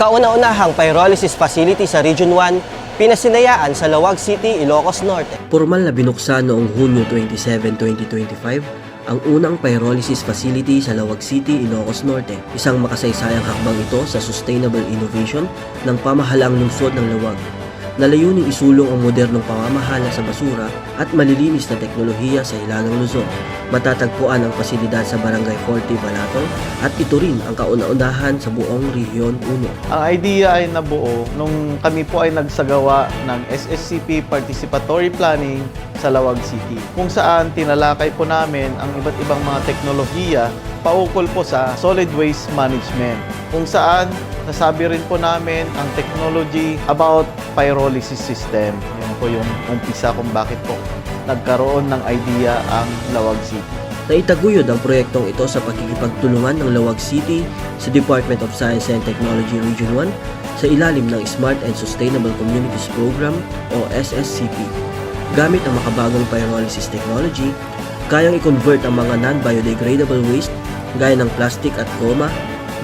kauna-unahang pyrolysis facility sa Region 1, pinasinayaan sa Lawag City, Ilocos Norte. Formal na binuksan noong Hunyo 27, 2025 ang unang pyrolysis facility sa Lawag City, Ilocos Norte. Isang makasaysayang hakbang ito sa sustainable innovation ng pamahalaang lungsod ng Lawag na layuning isulong ang modernong pamamahala sa basura at malilinis na teknolohiya sa Hilagang Luzon. Matatagpuan ang pasilidad sa Barangay 40 Balatong at ito rin ang kauna-unahan sa buong Rehiyon 1. Ang idea ay nabuo nung kami po ay nagsagawa ng SSCP Participatory Planning sa Lawag City, kung saan tinalakay po namin ang iba't ibang mga teknolohiya paukol po sa solid waste management, kung saan nasabi rin po namin ang technology about pyrolysis system. Yun po yung umpisa kung bakit po nagkaroon ng idea ang Lawag City. Naitaguyod ang proyektong ito sa pagkikipagtulungan ng Lawag City sa Department of Science and Technology Region 1 sa ilalim ng Smart and Sustainable Communities Program o SSCP. Gamit ang makabagong pyrolysis technology, kayang i-convert ang mga non-biodegradable waste gaya ng plastic at goma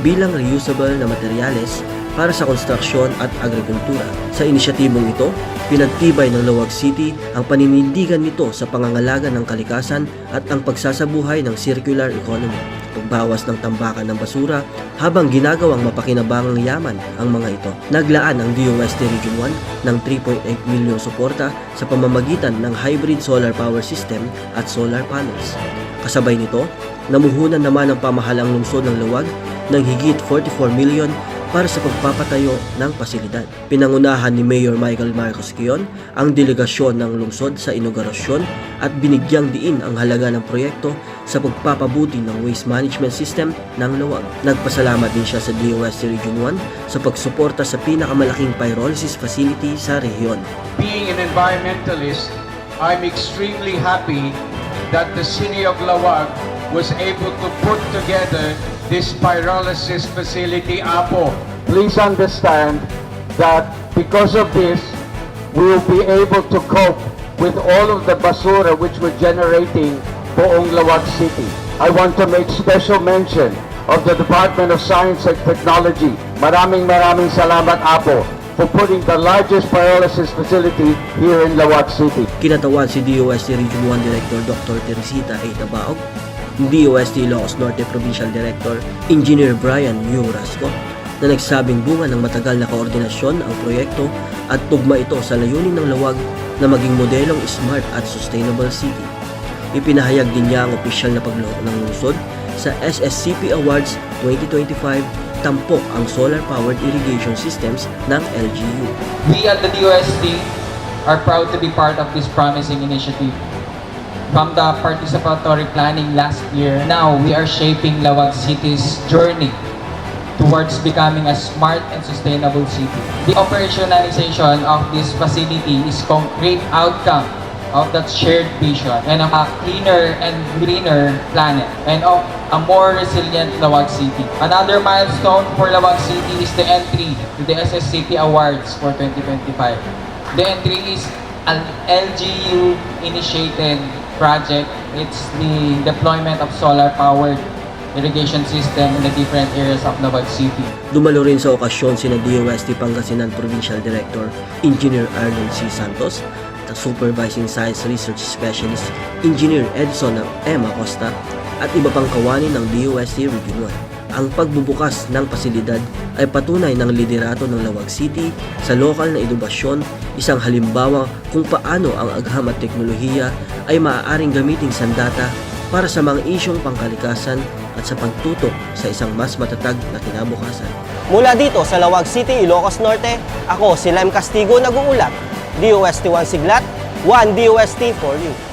bilang reusable na materyales para sa konstruksyon at agrikultura. Sa inisyatibong ito, pinagtibay ng Lawag City ang paninindigan nito sa pangangalaga ng kalikasan at ang pagsasabuhay ng circular economy, pagbawas ng tambakan ng basura habang ginagawang mapakinabangang yaman ang mga ito. Naglaan ang DOST Region 1 ng 3.8 milyong suporta sa pamamagitan ng hybrid solar power system at solar panels. Kasabay nito, namuhunan naman ang pamahalang lungsod ng Luwag ng higit 44 million para sa pagpapatayo ng pasilidad. Pinangunahan ni Mayor Michael Marcos Quion ang delegasyon ng lungsod sa inaugurasyon at binigyang diin ang halaga ng proyekto sa pagpapabuti ng waste management system ng Luwag. Nagpasalamat din siya sa DOST Region 1 sa pagsuporta sa pinakamalaking pyrolysis facility sa rehiyon. being an environmentalist, I'm extremely happy that the city of Lawag was able to put together this pyrolysis facility, APO. Please understand that because of this, we will be able to cope with all of the basura which we're generating buong Lawag City. I want to make special mention of the Department of Science and Technology. Maraming maraming salamat, APO, for putting the largest pyrolysis facility here in Lawag City. Kinatawan si DOST Region 1 Director Dr. Teresita A. Tabaog, DOST Ilocos Norte Provincial Director Engineer Brian U. Na nagsabing bunga ng matagal na koordinasyon ang proyekto at tugma ito sa layunin ng lawag na maging modelong smart at sustainable city. Ipinahayag din niya ang opisyal na pagloko ng lungsod sa SSCP Awards 2025 tampok ang solar-powered irrigation systems ng LGU. We at the DOST are proud to be part of this promising initiative. From the participatory planning last year, now we are shaping Lawag City's journey towards becoming a smart and sustainable city. The operationalization of this facility is concrete outcome of that shared vision and of a cleaner and greener planet and of a more resilient Lawag City. Another milestone for Lawag City is the entry to the SSCP Awards for 2025. The entry is an LGU initiated project. It's the deployment of solar powered irrigation system in the different areas of Lawag City. Dumalo rin sa okasyon sina DOST Pangasinan Provincial Director Engineer Arnold C. Santos at Supervising Science Research Specialist Engineer Edson M. Acosta at iba pang kawani ng DOST Region 1. Ang pagbubukas ng pasilidad ay patunay ng liderato ng Lawag City sa lokal na edukasyon, isang halimbawa kung paano ang agham at teknolohiya ay maaaring gamiting sandata para sa mga isyong pangkalikasan at sa pagtutok sa isang mas matatag na kinabukasan. Mula dito sa Lawag City, Ilocos Norte, ako si Lem Castigo nag-uulat. DOST 1 Siglat, 1 DOST for you.